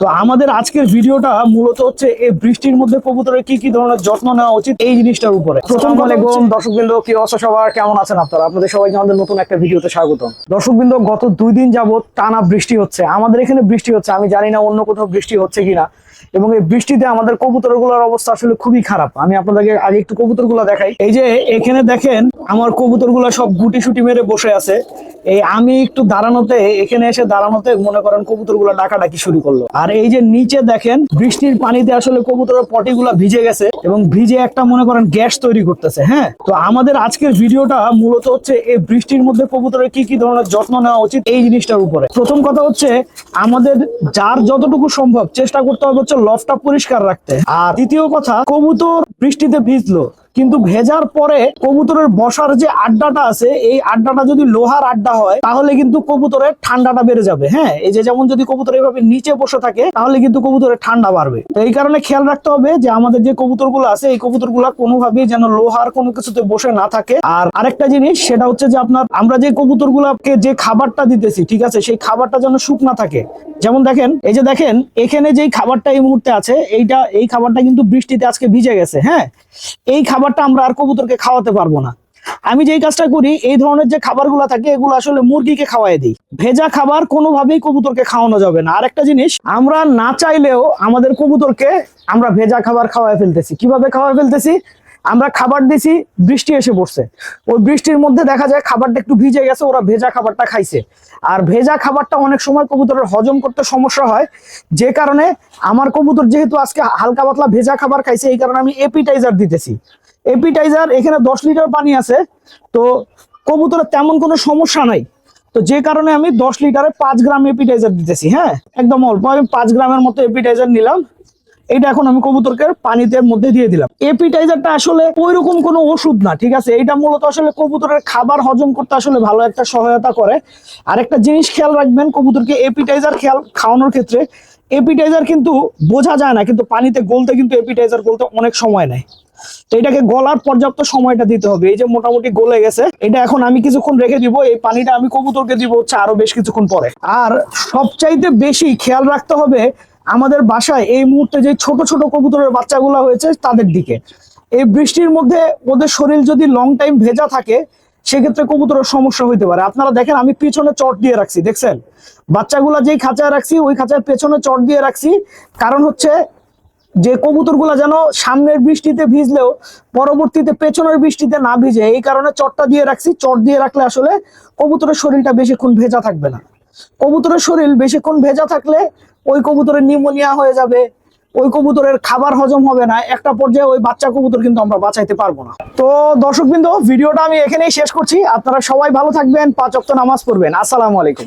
তো আমাদের আজকের ভিডিওটা মূলত হচ্ছে এই বৃষ্টির মধ্যে কবুতরের কি কি ধরনের যত্ন নেওয়া উচিত এই জিনিসটার উপরে। প্রথম আলাইকুম দর্শকবৃন্দ কি অবস্থা সবার? কেমন আছেন আপনারা? আপনাদের সবাই আমাদের নতুন একটা ভিডিওতে স্বাগতম। দর্শকবৃন্দ গত দুই দিন যাবত টানা বৃষ্টি হচ্ছে। আমাদের এখানে বৃষ্টি হচ্ছে আমি জানি না অন্য কোথাও বৃষ্টি হচ্ছে কিনা। এবং এই বৃষ্টিতে আমাদের কবুতরগুলোর অবস্থা আসলে খুবই খারাপ। আমি আপনাদেরকে আগে একটু কবুতরগুলো দেখাই। এই যে এখানে দেখেন আমার কবুতরগুলো সব গুটি সুটি মেরে বসে আছে। এই আমি একটু দাঁড়ানোতে, এখানে এসে দাঁড়ানোতে মনে করেন কবুতর কবুতরগুলো ডাকাডাকি শুরু করল। আর এই যে নিচে দেখেন, বৃষ্টির পানিতে আসলে কবুতরের পটিগুলো ভিজে গেছে এবং ভিজে একটা মনে করেন গ্যাস তৈরি করতেছে হ্যাঁ? তো আমাদের আজকের ভিডিওটা মূলত হচ্ছে এই বৃষ্টির মধ্যে কবুতরের কি কি ধরনের যত্ন নেওয়া উচিত এই জিনিসটার উপরে। প্রথম কথা হচ্ছে, আমাদের যার যতটুকু সম্ভব চেষ্টা করতে হবে হচ্ছে লফটা পরিষ্কার রাখতে। আর দ্বিতীয় কথা, কবুতর বৃষ্টিতে ভিজলো কিন্তু ভেজার পরে কবুতরের বসার যে আড্ডাটা আছে, এই আড্ডাটা যদি লোহার আড্ডা হয়, তাহলে কিন্তু কবুতরের ঠান্ডাটা বেড়ে যাবে হ্যাঁ? এই যে যেমন যদি কবুতর এইভাবে নিচে বসে থাকে, তাহলে কিন্তু কবুতরের ঠান্ডা বাড়বে। তো এই কারণে খেয়াল রাখতে হবে যে আমাদের যে কবুতরগুলো আছে, এই কবুতরগুলো কোনোভাবেই যেন লোহার কোনো কিছুতে বসে না থাকে। আর আরেকটা জিনিস, সেটা হচ্ছে যে আপনার, আমরা যে কবুতরগুলোকে যে খাবারটা দিতেছি, ঠিক আছে? সেই খাবারটা যেন শুকনা থাকে। যেমন দেখেন, এই যে দেখেন, এখানে যেই খাবারটা এই মুহূর্তে আছে, এইটা, এই খাবারটা কিন্তু বৃষ্টিতে আজকে ভিজে গেছে হ্যাঁ? এই খাবারটা আমরা আর কবুতরকে খাওয়াতে পারব না। আমি যেই কাজটা করি, এই ধরনের যে খাবারগুলো থাকে, এগুলো আসলে মুরগিকে খাওয়াই দিই। ভেজা খাবার কোনোভাবেই কবুতরকে খাওয়ানো যাবে না। আরেকটা জিনিস, আমরা না চাইলেও আমাদের কবুতরকে আমরা ভেজা খাবার খাওয়াই ফেলতেছি। কীভাবে খাওয়াই ফেলতেছি? আমরা খাবার দিছি, বৃষ্টি এসে পড়ছে। ওই বৃষ্টির মধ্যে দেখা যায় খাবারটা একটু ভিজে গেছে, ওরা ভেজা খাবারটা খাইছে। আর ভেজা খাবারটা অনেক সময় কবুতরের হজম করতে সমস্যা হয়, যে কারণে আমার কবুতর যেহেতু আজকে হালকা পাতলা ভেজা খাবার খাইছে, এই কারণে আমি এপিটাইজার দিতেছি। এপিটাইজার এখানে দশ লিটার পানি আছে, তো কবুতরের তেমন কোনো সমস্যা নাই। তো যে কারণে আমি দশ লিটারে পাঁচ গ্রাম এপিটাইজার দিতেছি হ্যাঁ? একদম অল্প, আমি পাঁচ গ্রামের মতো এপিটাইজার নিলাম। এইটা এখন আমি কবুতরকে পানিতে মধ্যে দিয়ে দিলাম। এপিটাইজারটা আসলে ওইরকম কোনো ওষুধ না, ঠিক আছে? এটা মূলত আসলে কবুতরের খাবার হজম করতে আসলে ভালো একটা সহায়তা করে। আর একটা জিনিস খেয়াল রাখবেন, কবুতরকে এপিটাইজার খেয়াল খাওয়ানোর ক্ষেত্রে এপিটাইজার কিন্তু বোঝা যায় না, কিন্তু পানিতে গলতে কিন্তু এপিটাইজার গলতে অনেক সময় নেয়। তো এটাকে গলার পর্যাপ্ত সময়টা দিতে হবে। এই যে মোটামুটি গলে গেছে, এটা এখন আমি কিছুক্ষণ রেখে দিব, এই পানিটা আমি কবুতরকে দিব হচ্ছে আরও বেশ কিছুক্ষণ পরে। আর সবচাইতে বেশি খেয়াল রাখতে হবে আমাদের বাসায় এই মুহূর্তে যে ছোট ছোট কবুতরের বাচ্চাগুলো হয়েছে তাদের দিকে। এই বৃষ্টির মধ্যে ওদের শরীর যদি লং টাইম ভেজা থাকে, সেক্ষেত্রে কবুতরের সমস্যা হইতে পারে। আপনারা দেখেন, আমি পিছনে চট দিয়ে রাখছি, দেখছেন? বাচ্চাগুলা যেই খাঁচায় রাখছি, ওই খাঁচায় পেছনে চট দিয়ে রাখছি। কারণ হচ্ছে যে কবুতরগুলো যেন সামনের বৃষ্টিতে ভিজলেও পরবর্তীতে পেছনের বৃষ্টিতে না ভিজে, এই কারণে চটটা দিয়ে রাখছি। চট দিয়ে রাখলে আসলে কবুতরের শরীরটা বেশিক্ষণ ভেজা থাকবে না। কবুতরের শরীর বেশিক্ষণ ভেজা থাকলে ওই কবুতরের নিউমোনিয়া হয়ে যাবে, ওই কবুতরের খাবার হজম হবে না, একটা পর্যায়ে ওই বাচ্চা কবুতর কিন্তু আমরা বাঁচাইতে পারব না। তো দর্শকবৃন্দ, ভিডিওটা আমি এখানেই শেষ করছি। আপনারা সবাই ভালো থাকবেন, পাঁচ অক্ত নামাজ পড়বেন। আসসালামু আলাইকুম।